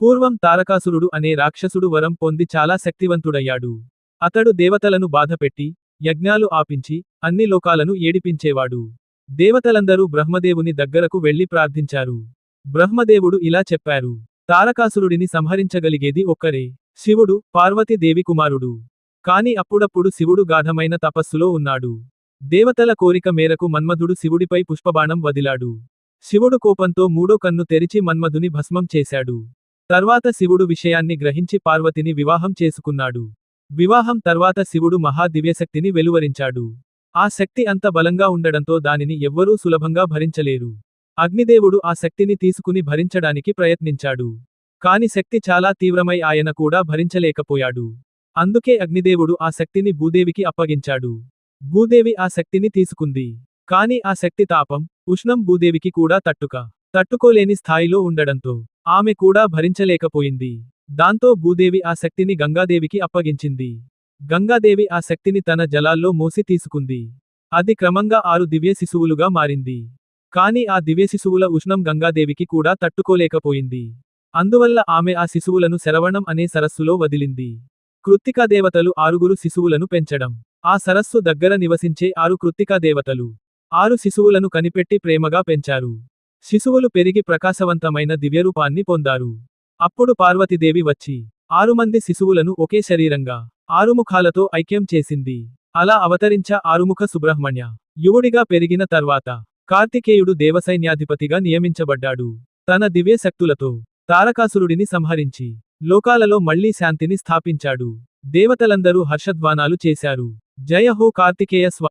పూర్వం తారకాసురుడు అనే రాక్షసుడు వరం పొంది చాలా శక్తివంతుడయ్యాడు. అతడు దేవతలను బాధపెట్టి యజ్ఞాలు ఆపించి అన్ని లోకాలను ఏడిపించేవాడు. దేవతలందరూ బ్రహ్మదేవుని దగ్గరకు వెళ్ళి ప్రార్థించారు. బ్రహ్మదేవుడు ఇలా చెప్పారు తారకాసురుడిని సంహరించగలిగేది ఒక్కరే శివుడు పార్వతీదేవి కుమారుడు. కాని అప్పుడప్పుడు శివుడు గాఢమైన తపస్సులో ఉన్నాడు. దేవతల కోరిక మేరకు మన్మధుడు శివుడిపై పుష్పబాణం వదిలాడు. శివుడు కోపంతో మూడో కన్ను తెరిచి మన్మధుని భస్మం చేశాడు. తర్వాత శివుడు విషయాన్ని గ్రహించి పార్వతిని వివాహం చేసుకున్నాడు. వివాహం తర్వాత శివుడు మహా దివ్యశక్తిని వెలువరించాడు. ఆ శక్తి అంత బలంగా ఉండడంతో దానిని ఎవ్వరూ సులభంగా భరించలేరు. అగ్నిదేవుడు ఆ శక్తిని తీసుకుని భరించడానికి ప్రయత్నించాడు. కాని శక్తి చాలా తీవ్రమై ఆయన కూడా భరించలేకపోయాడు. అందుకే అగ్నిదేవుడు ఆ శక్తిని భూదేవికి అప్పగించాడు. భూదేవి ఆ శక్తిని తీసుకుంది. కాని ఆ శక్తి తాపం ఉష్ణం భూదేవికి కూడా తట్టుక. తట్టుకోలేని స్థాయిలో ఉండడంతో ఆమె కూడా భరించలేకపోయింది. దాంతో భూదేవి ఆ శక్తిని గంగాదేవికి అప్పగించింది. గంగాదేవి ఆ శక్తిని తన జలాల్లో మోసి తీసుకుంది. అది క్రమంగా ఆరు దివ్య శిశువులుగా మారింది. కాని ఆ దివ్య శిశువుల ఉష్ణం గంగాదేవికి కూడా తట్టుకోలేకపోయింది. అందువల్ల ఆమె ఆ శిశువులను శరవణం అనే సరస్సులో వదిలింది. కృత్తికాదేవతలు ఆరుగురు శిశువులను పెంచడం. ఆ సరస్సు దగ్గర నివసించే ఆరు కృత్తికాదేవతలు. ఆరు శిశువులను కనిపెట్టి ప్రేమగా పెంచారు. శిశువులు పెరిగి ప్రకాశవంతమైన దివ్యరూపాన్ని పొందారు. అప్పుడు పార్వతీదేవి వచ్చి ఆరుమంది శిశువులను ఒకే శరీరంగా ఆరుముఖాలతో ఐక్యం చేసింది. అలా అవతరించ ఆరుముఖ సుబ్రహ్మణ్య. యువుడిగా పెరిగిన తర్వాత కార్తికేయుడు దేవసైన్యాధిపతిగా నియమించబడ్డాడు. తన దివ్య శక్తులతో తారకాసురుడిని సంహరించి లోకాలలో మళ్ళీ శాంతిని స్థాపించాడు. దేవతలందరూ హర్షధ్వానాలు చేశారు. జయ హో కార్తికేయ స్వ